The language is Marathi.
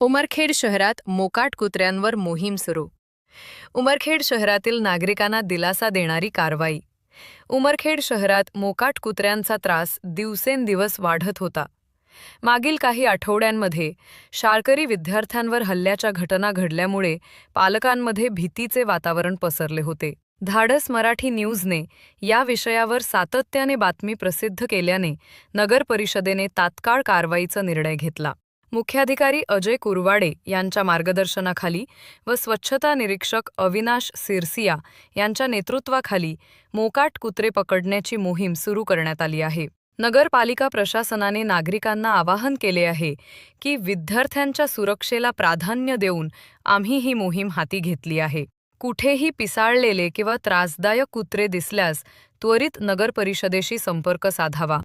उमरखेड शहरात मोकाट कुत्र्यांवर मोहीम सुरू. उमरखेड शहरातील नागरिकांना दिलासा देणारी कारवाई. उमरखेड शहरात मोकाट कुत्र्यांचा त्रास दिवसेंदिवस वाढत होता. मागील काही आठवड्यांमध्ये शाळकरी विद्यार्थ्यांवर हल्ल्याच्या घटना घडल्यामुळे पालकांमध्ये भीतीचे वातावरण पसरले होते. धाडस मराठी न्यूजने या विषयावर सातत्याने बातमी प्रसिद्ध केल्याने नगर परिषदेने तात्काळ कारवाईचा निर्णय घेतला. मुख्याधिकारी अजय कुरवाडे यांच्या मार्गदर्शनाखाली व स्वच्छता निरीक्षक अविनाश सिरसिया यांच्या नेतृत्वाखाली मोकाट कुत्रे पकडण्याची मोहीम सुरू करण्यात आली आहे. नगरपालिका प्रशासनाने नागरिकांना आवाहन केले आहे की विद्यार्थ्यांच्या सुरक्षेला प्राधान्य देऊन आम्ही ही मोहीम हाती घेतली आहे. कुठेही पिसाळलेले किंवा त्रासदायक कुत्रे दिसल्यास त्वरित नगरपरिषदेशी संपर्क साधावा.